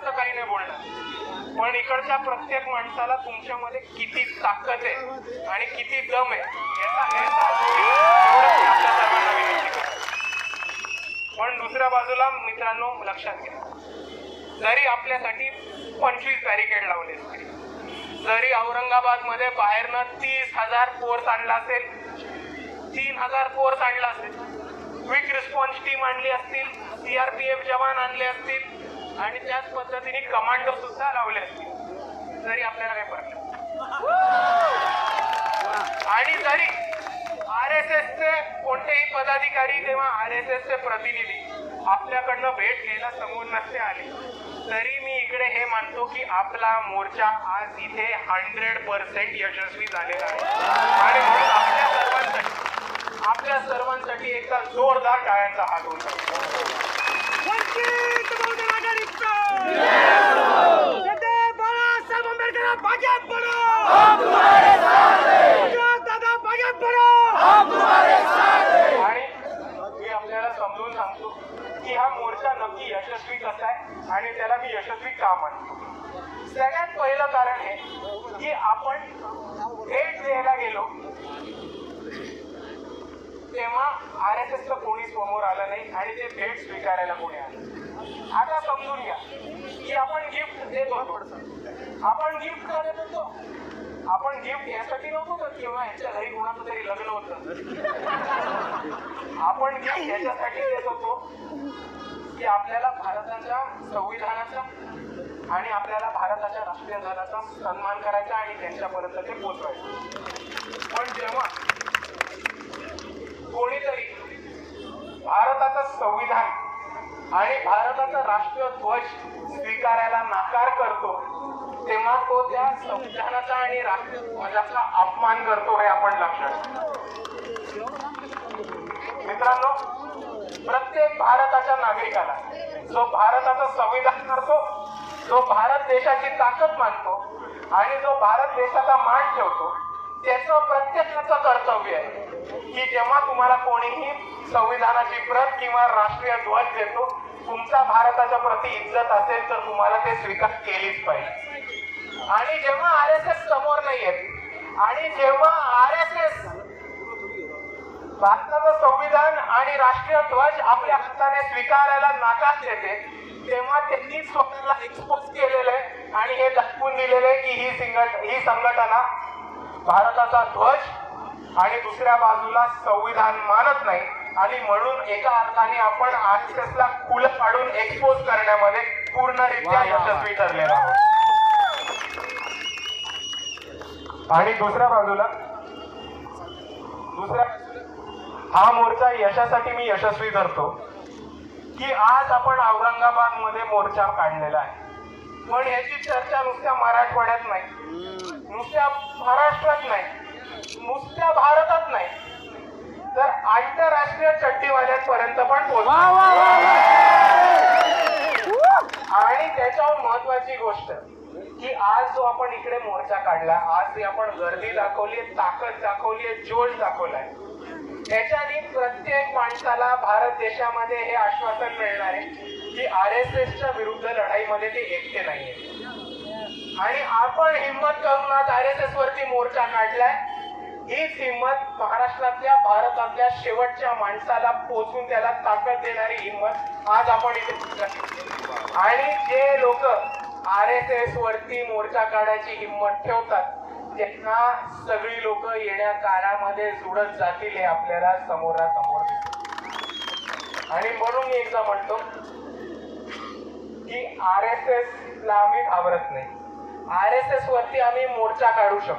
जास्त काही नाही बोलणार. पण इकडच्या प्रत्येक माणसाला तुमच्यामध्ये किती ताकद आहे आणि किती दम आहे पण दुसऱ्या बाजूला मित्रांनो लक्षात घ्या. जरी आपल्यासाठी पंचवीस बॅरिकेड लावले असतील जरी औरंगाबादमध्ये बाहेरनं तीस हजार फोर्स आणला असेल तीन हजार फोर्स आणला असेल क्विक रिस्पॉन्स टीम आणली असतील सीआरपीएफ जवान आणले असतील आणि त्याच पद्धतीने कमांडो सुद्धा लावले असतील. तरी आपल्याला काही पडलं आणि जरी आर एस एस चे कोणतेही पदाधिकारी किंवा आर एस एस चे प्रतिनिधी आपल्याकडनं भेट घ्यायला समोर नसते आले. तरी मी इकडे हे मानतो की आपला मोर्चा आज इथे हंड्रेड पर्सेंट यशस्वी झालेला आहे. आणि म्हणून आपल्या सर्वांसाठी आपल्या सर्वांसाठी एकदा जोरदार टाळ्यांचा हात होता वंचित बहुजन आघाडीचा बाळासाहेब आंबेडकर भाजप बनो दादा भाजप बनो आणि मी आपल्याला समजून सांगतो की हा मोर्चा नक्की यशस्वी कसा आहे आणि त्याला मी यशस्वी का म्हणतो सगळ्यात पहिलं कारण हे की आपण तेव्हा आर एस एसला कोणी समोर आलं नाही आणि ते भेट स्वीकारायला कोणी आलं आता समजून घ्या की आपण गिफ्ट देतो आपण गिफ्ट करत होतो. आपण गिफ्ट यासाठी नव्हतो तर किंवा यांच्या घरी कोणाचं तरी लग्न होत? आपण गिफ्ट याच्यासाठी देत होतो की आपल्याला भारताच्या संविधानाचा आणि आपल्याला भारताच्या राष्ट्रीय ध्वजाचा सन्मान करायचा आणि त्यांच्यापर्यंत ते पोचवायचं पण जेव्हा कोणीतरी भारताचं संविधान आणि भारताचा वश स्वीकारायला नाकार करतो तेव्हा तो त्या संविधानाचा आणि राष्ट्रीय ध्वजाचा अपमान करतो हे आपण लक्षात मित्रांनो प्रत्येक भारताच्या नागरिकाला जो भारताचा संविधान करतो जो भारत देशाची ताकद मानतो आणि जो भारत देशाचा मान ठेवतो त्याचं प्रत्येकाचं कर्तव्य आहे. की जेव्हा तुम्हाला कोणीही संविधानाची प्रत किंवा राष्ट्रीय ध्वज देतो तुमचा भारताच्या प्रती इज्जत असेल तर तुम्हाला ते स्वीकार केलीच पाहिजे. आणि जेव्हा आर एस एस समोर नाही येत आणि जेव्हा आर एस एस भारताचं संविधान आणि राष्ट्रीय ध्वज आपल्या हाताने स्वीकारायला नाकार देते तेव्हा त्यांनी स्वतःला एक्सपोज केलेलं आहे आणि हे दाखवून दिलेलं आहे की ही संघट ही संघटना भारताचा ध्वज आणि दुसऱ्या बाजूला संविधान मानत नाही. आणि म्हणून एका अर्थाने आपण आर एस एस ला खुलं पाडून एक्सपोज करण्यामध्ये पूर्णरित्या यशस्वी ठरलेलो आहोत. आणि दुसऱ्या बाजूला दुसऱ्या हा मोर्चा यशासाठी मी यशस्वी धरतो की आज आपण औरंगाबादमध्ये मोर्चा काढलेला आहे. पण याची चर्चा नुसत्या मराठवाड्यात नाही. नुसत्या महाराष्ट्रात नाही. नुसत्या भारतात नाही. तर आंतरराष्ट्रीय चड्डीवाल्यांपर्यंत पण आणि त्याच्यावर महत्वाची गोष्ट की आज जो आपण इकडे मोर्चा काढला आज जी आपण गर्दी दाखवली ताकद दाखवली जोश दाखवलाय त्याच्याने प्रत्येक माणसाला भारत देशामध्ये हे आश्वासन मिळणार आहे. की आर एस एसच्या विरुद्ध लढाईमध्ये ते एकटे नाहीये. आणि आपण हिंमत करून आज आर एस एस वरती मोर्चा काढलाय. हीच हिंमत महाराष्ट्रातल्या भारतातल्या शेवटच्या माणसाला पोचून त्याला ताकद देणारी हिंमत आज आपण इथे आणि जे लोक आर एस एस वरती मोर्चा काढायची हिंमत ठेवतात त्यांना सगळी लोक येण्या काळामध्ये जुडत जातील हे आपल्याला समोरासमोर आणि म्हणून मी एकदा म्हणतो की आर एस एस ला आम्ही घाबरत नाही. आर एस एस वरती आम्ही मोर्चा काढू शकतो.